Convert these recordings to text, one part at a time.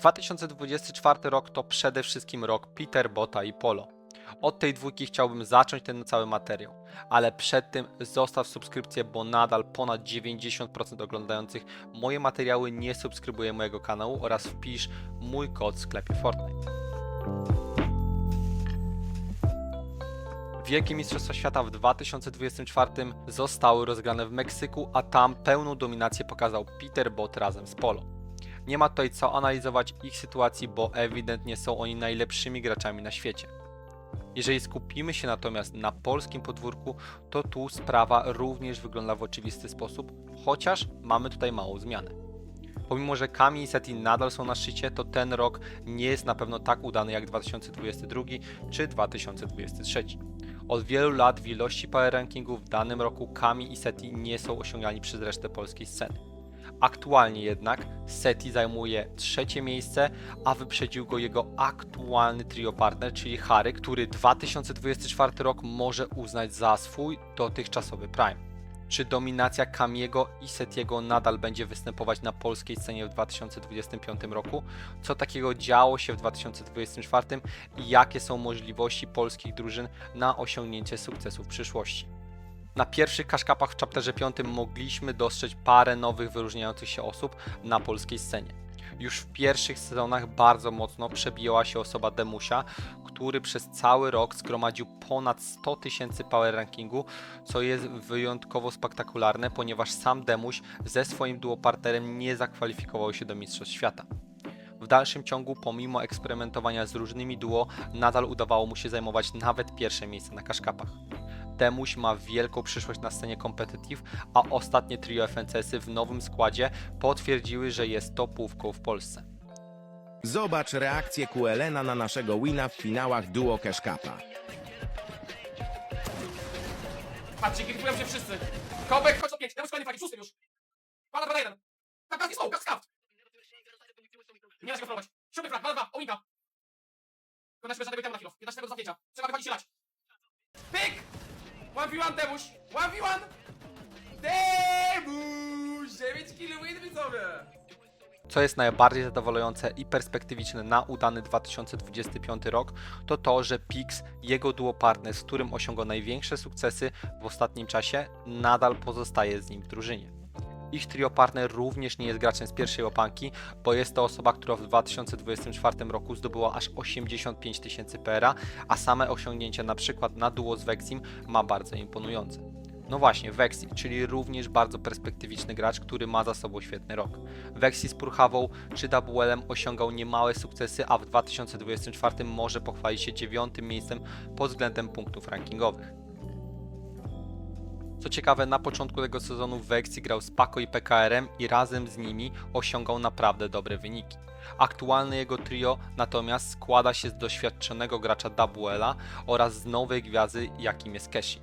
2024 rok to przede wszystkim rok Peter Bota i Polo. Od tej dwójki chciałbym zacząć ten cały materiał, ale przed tym zostaw subskrypcję, bo nadal ponad 90% oglądających moje materiały nie subskrybuje mojego kanału oraz wpisz mój kod w sklepie Fortnite. Wielkie Mistrzostwa Świata w 2024 zostały rozgrane w Meksyku, a tam pełną dominację pokazał Peter Bot razem z Polo. Nie ma tutaj co analizować ich sytuacji, bo ewidentnie są oni najlepszymi graczami na świecie. Jeżeli skupimy się natomiast na polskim podwórku, to tu sprawa również wygląda w oczywisty sposób, chociaż mamy tutaj małą zmianę. Pomimo, że Kami i Seti nadal są na szczycie, to ten rok nie jest na pewno tak udany jak 2022 czy 2023. Od wielu lat w ilości power rankingu w danym roku Kami i Seti nie są osiągani przez resztę polskiej sceny. Aktualnie jednak Seti zajmuje trzecie miejsce, a wyprzedził go jego aktualny trio partner, czyli Harry, który 2024 rok może uznać za swój dotychczasowy prime. Czy dominacja Kamiego i Setiego nadal będzie występować na polskiej scenie w 2025 roku? Co takiego działo się w 2024 i jakie są możliwości polskich drużyn na osiągnięcie sukcesu w przyszłości? Na pierwszych kaszkapach w chapterze 5 mogliśmy dostrzec parę nowych wyróżniających się osób na polskiej scenie. Już w pierwszych sezonach bardzo mocno przebijała się osoba Demusia, który przez cały rok zgromadził ponad 100 tysięcy power rankingu, co jest wyjątkowo spektakularne, ponieważ sam Demuś ze swoim duopartnerem nie zakwalifikował się do Mistrzostw Świata. W dalszym ciągu, pomimo eksperymentowania z różnymi duo, nadal udawało mu się zajmować nawet pierwsze miejsce na kaszkapach. Demuś ma wielką przyszłość na scenie competitive, a ostatnie trio FNCS-y w nowym składzie potwierdziły, że jest topówką w Polsce. Zobacz reakcję QLN-a na naszego wina w finałach Duo Cash Cupa. Patrzcie, kipipują się wszyscy. Kobek, chodź do pięć, temu szkolenie fagi, szósty już. Pana dwa na jeden. Tam kaski są, kask skaft. Nie da się go próbować. Siódmy flag, dwa na dwa, owinka. Wykonaliśmy żadnego temu na chwilę, 15 do zamknięcia. Trzeba wychodzić i lać. Pyk! 1v1 Demuś, 1v1! Demuś! 9 kill win widzowie! Co jest najbardziej zadowalające i perspektywiczne na udany 2025 rok, to to, że Pix, jego duopartner, z którym osiągał największe sukcesy w ostatnim czasie, nadal pozostaje z nim w drużynie. Ich trio partner również nie jest graczem z pierwszej łapanki, bo jest to osoba, która w 2024 roku zdobyła aż 85 tysięcy PRA, a same osiągnięcia na przykład na duo z Vexim ma bardzo imponujące. No właśnie, Vexi, czyli również bardzo perspektywiczny gracz, który ma za sobą świetny rok. Vexi z Purchawą czy WL-em osiągał niemałe sukcesy, a w 2024 może pochwalić się dziewiątym miejscem pod względem punktów rankingowych. Co ciekawe, na początku tego sezonu Vexi grał z Paco i PKR-em i razem z nimi osiągał naprawdę dobre wyniki. Aktualne jego trio natomiast składa się z doświadczonego gracza WL-a oraz z nowej gwiazdy, jakim jest Keshi.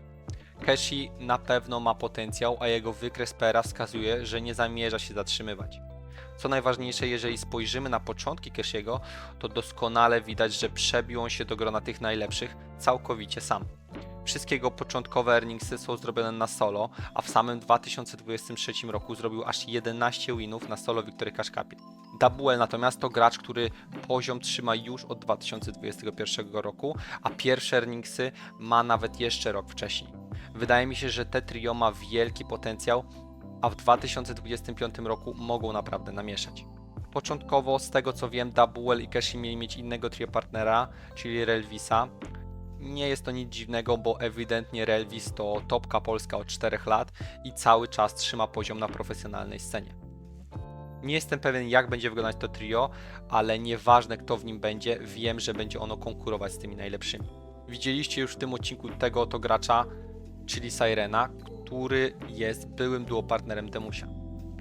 Keshi na pewno ma potencjał, a jego wykres pera wskazuje, że nie zamierza się zatrzymywać. Co najważniejsze, jeżeli spojrzymy na początki Keshiego, to doskonale widać, że przebił on się do grona tych najlepszych całkowicie sam. Wszystkie jego początkowe earningsy są zrobione na solo, a w samym 2023 roku zrobił aż 11 winów na solo Victory Cash Cupie. WL natomiast to gracz, który poziom trzyma już od 2021 roku, a pierwsze earningsy ma nawet jeszcze rok wcześniej. Wydaje mi się, że te trio ma wielki potencjał, a w 2025 roku mogą naprawdę namieszać. Początkowo, z tego co wiem, WL i Keshi mieli mieć innego trio partnera, czyli Relvisa. Nie jest to nic dziwnego, bo ewidentnie Relvis to topka polska od 4 lat i cały czas trzyma poziom na profesjonalnej scenie. Nie jestem pewien, jak będzie wyglądać to trio, ale nieważne kto w nim będzie, wiem, że będzie ono konkurować z tymi najlepszymi. Widzieliście już w tym odcinku tego oto gracza, czyli Sirena, który jest byłym duopartnerem Demusia.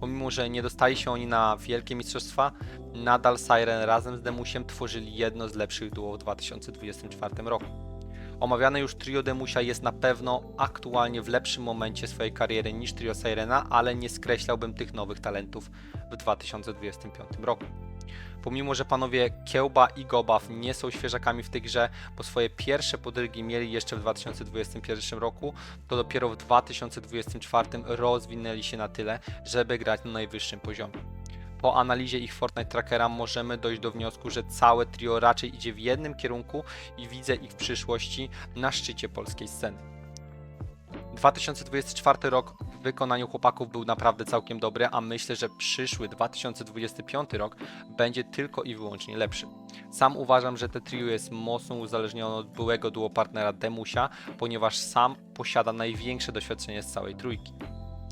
Pomimo, że nie dostali się oni na wielkie mistrzostwa, nadal Siren razem z Demusiem tworzyli jedno z lepszych duo w 2024 roku. Omawiane już trio Demusia jest na pewno aktualnie w lepszym momencie swojej kariery niż trio Sirena, ale nie skreślałbym tych nowych talentów w 2025 roku. Pomimo, że panowie Kiełba i Gobaw nie są świeżakami w tej grze, bo swoje pierwsze podrygi mieli jeszcze w 2021 roku, to dopiero w 2024 rozwinęli się na tyle, żeby grać na najwyższym poziomie. Po analizie ich Fortnite Trackera możemy dojść do wniosku, że całe trio raczej idzie w jednym kierunku i widzę ich w przyszłości na szczycie polskiej sceny. 2024 rok w wykonaniu chłopaków był naprawdę całkiem dobry, a myślę, że przyszły 2025 rok będzie tylko i wyłącznie lepszy. Sam uważam, że te trio jest mocno uzależnione od byłego duopartnera Demusia, ponieważ sam posiada największe doświadczenie z całej trójki.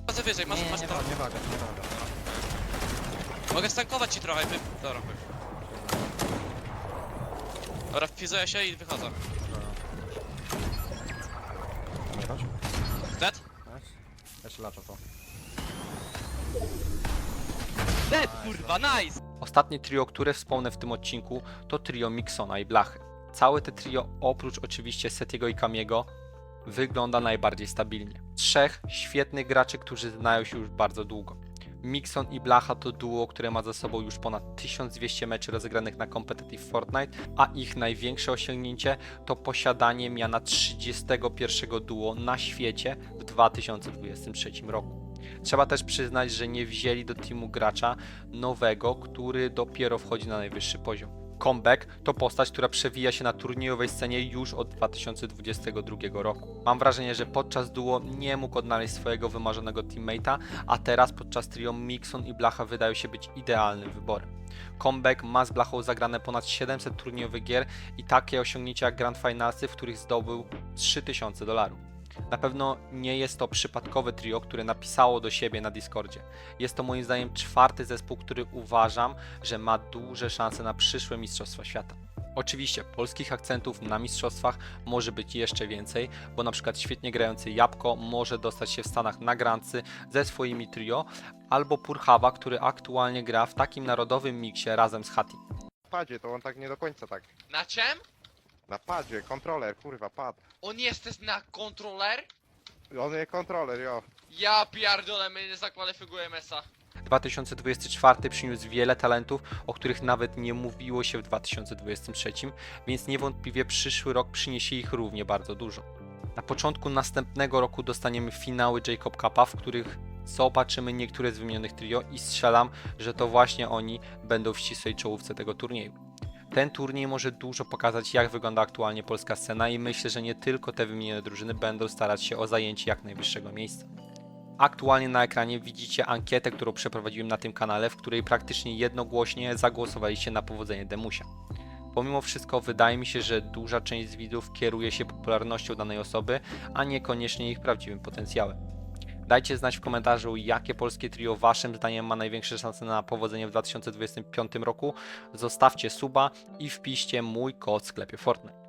Chodzę wyżej, masz, masz to. nie waga, nie waga. Mogę stankować ci trochę, wy... Dobra, chuj. Dobra, wpizuję się i wychodzę. Pamiętasz? Dead? Nice. Jeszcze lacza to. Dead, kurwa, nice! Ostatnie trio, które wspomnę w tym odcinku, to trio Miksona i Blachy. Całe te trio, oprócz oczywiście Setiego i Kamiego, wygląda najbardziej stabilnie. Trzech świetnych graczy, którzy znają się już bardzo długo. Mixon i Blacha to duo, które ma za sobą już ponad 1200 meczy rozegranych na Competitive Fortnite, a ich największe osiągnięcie to posiadanie miana 31 duo na świecie w 2023 roku. Trzeba też przyznać, że nie wzięli do teamu gracza nowego, który dopiero wchodzi na najwyższy poziom. Comeback to postać, która przewija się na turniejowej scenie już od 2022 roku. Mam wrażenie, że podczas duo nie mógł odnaleźć swojego wymarzonego teammate'a, a teraz podczas trio Mixon i Blacha wydają się być idealnym wyborem. Comeback ma z Blachą zagrane ponad 700 turniejowych gier i takie osiągnięcia jak Grand Finalsy, w których zdobył 3000 dolarów. Na pewno nie jest to przypadkowe trio, które napisało do siebie na Discordzie. Jest to moim zdaniem czwarty zespół, który uważam, że ma duże szanse na przyszłe Mistrzostwa Świata. Oczywiście polskich akcentów na mistrzostwach może być jeszcze więcej, bo na przykład świetnie grający Jabłko może dostać się w Stanach na grancy ze swoimi trio, albo Purchawa, który aktualnie gra w takim narodowym miksie razem z Hati. padzie, to on tak nie do końca tak. Na czym? Na padzie, kontroler, kurwa, pad. On jest na kontroler? On jest kontroler, jo. Ja pierdolę, my nie zakwalifikujemy sa. 2024 przyniósł wiele talentów, o których nawet nie mówiło się w 2023, więc niewątpliwie przyszły rok przyniesie ich równie bardzo dużo. Na początku następnego roku dostaniemy finały Jacob Cupa, w których zobaczymy niektóre z wymienionych trio i strzelam, że to właśnie oni będą w ścisłej czołówce tego turnieju. Ten turniej może dużo pokazać, jak wygląda aktualnie polska scena i myślę, że nie tylko te wymienione drużyny będą starać się o zajęcie jak najwyższego miejsca. Aktualnie na ekranie widzicie ankietę, którą przeprowadziłem na tym kanale, w której praktycznie jednogłośnie zagłosowaliście na powodzenie Demusia. Pomimo wszystko wydaje mi się, że duża część z widzów kieruje się popularnością danej osoby, a niekoniecznie ich prawdziwym potencjałem. Dajcie znać w komentarzu, jakie polskie trio waszym zdaniem ma największe szanse na powodzenie w 2025 roku. Zostawcie suba i wpiszcie mój kod w sklepie Fortnite.